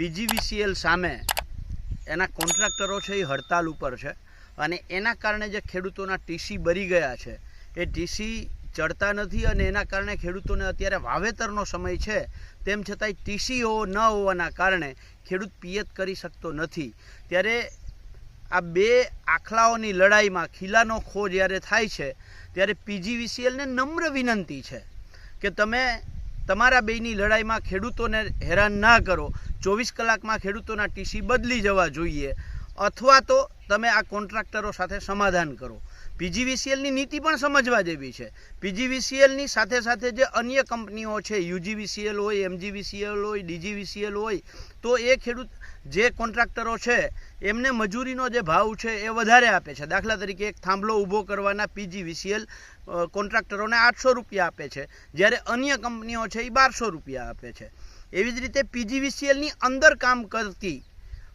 PGVCL સામે એના કોન્ટ્રાક્ટરો છે એ હડતાલ ઉપર છે અને એના કારણે જે ખેડૂતોના ટીસી બરી ગયા છે, એ ટીસી ચડતા નથી અને એના કારણે ખેડૂતોને અત્યારે વાવેતરનો સમય છે, તેમ છતાંય ટીસીઓ ન હોવાના કારણે ખેડૂત પિયત કરી શકતો નથી. ત્યારે આ બે આખલાઓની લડાઈમાં ખીલાનો ખો જ્યારે થાય છે, ત્યારે પીજીવીસીએલને નમ્ર વિનંતી છે કે તમે તમારા બેયની લડાઈમાં ખેડૂતોને હેરાન ના કરો. ચોવીસ કલાકમાં ખેડૂતોના ટીસી બદલી જવા જોઈએ. અથવા તો તમે આ કોન્ટ્રાક્ટરો સાથે સમાધાન કરો. પીજીવીસીએલની નીતિ પણ સમજવા જેવી છે. પીજીવીસીએલની સાથે સાથે જે અન્ય કંપનીઓ છે, યુજીવીસીએલ હોય, એમજીવીસીએલ હોય, ડીજીવીસીએલ હોય, તો એ ખેડૂત જે કોન્ટ્રાક્ટરો છે, એમને મજૂરીનો જે ભાવ છે એ વધારે આપે છે. દાખલા તરીકે એક થાંભલો ઊભો કરવાના પીજીવીસીએલ કોન્ટ્રાક્ટરોને આઠસો રૂપિયા આપે છે. જ્યારે અન્ય કંપનીઓ છે એ બારસો રૂપિયા આપે છે. એવી જ રીતે પીજીવીસીએલની અંદર કામ કરતી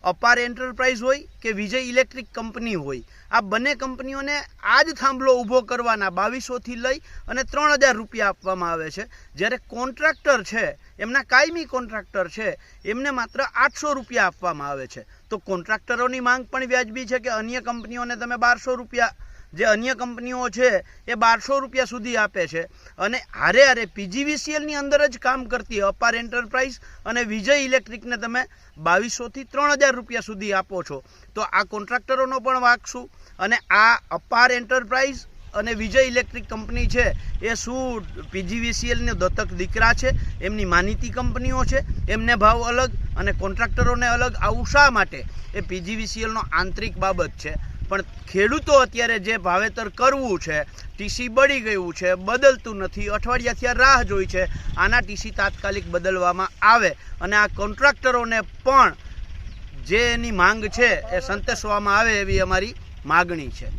અપાર એન્ટરપ્રાઇઝ હોય કે વિજય ઇલેક્ટ્રિક કંપની હોય. આ બંને કંપનીઓને આ જ થાંભલો ઊભો કરવાના બાવીસોથી લઈ અને ત્રણ હજાર રૂપિયા આપવામાં આવે છે. જ્યારે કોન્ટ્રાક્ટર છે, એમના કાયમી કોન્ટ્રાક્ટર છે, એમને માત્ર આઠસો રૂપિયા આપવામાં આવે છે. તો કોન્ટ્રાક્ટરોની માંગ પણ વ્યાજબી છે કે અન્ય કંપનીઓને તમે બારસો રૂપિયા જે અન્ય કંપનીઓ છે, એ બારસો રૂપિયા સુધી આપે છે. અને હારે હારે પીજીવીસીએલની અંદર જ કામ કરતી અપાર એન્ટરપ્રાઇઝ અને વિજય ઇલેક્ટ્રિકને તમે બાવીસોથી ત્રણ હજાર રૂપિયા સુધી આપો છો. તો આ કોન્ટ્રાક્ટરોનો પણ વાક શું? અને આ અપાર એન્ટરપ્રાઇઝ અને વિજય ઇલેક્ટ્રિક કંપની છે, એ શું પીજીવીસીએલને દત્તક દીકરા છે? એમની માનીતી કંપનીઓ છે? એમને ભાવ અલગ અને કોન્ટ્રાક્ટરોને અલગ. આવું શા માટે? એ પીજીવીસીએલનો આંતરિક બાબત છે. પણ ખેડૂતો અત્યારે જે ભાવેતર કરવું છે, ટીસી બળી ગયું છે, બદલતું નથી અઠવાડિયાથી આ રાહ જોઈ છે, આના ટીસી તાત્કાલિક બદલવામાં આવે. અને આ કોન્ટ્રાક્ટરોને પણ જે એની માંગ છે એ સંતોષવામાં આવે એવી અમારી માગણી છે.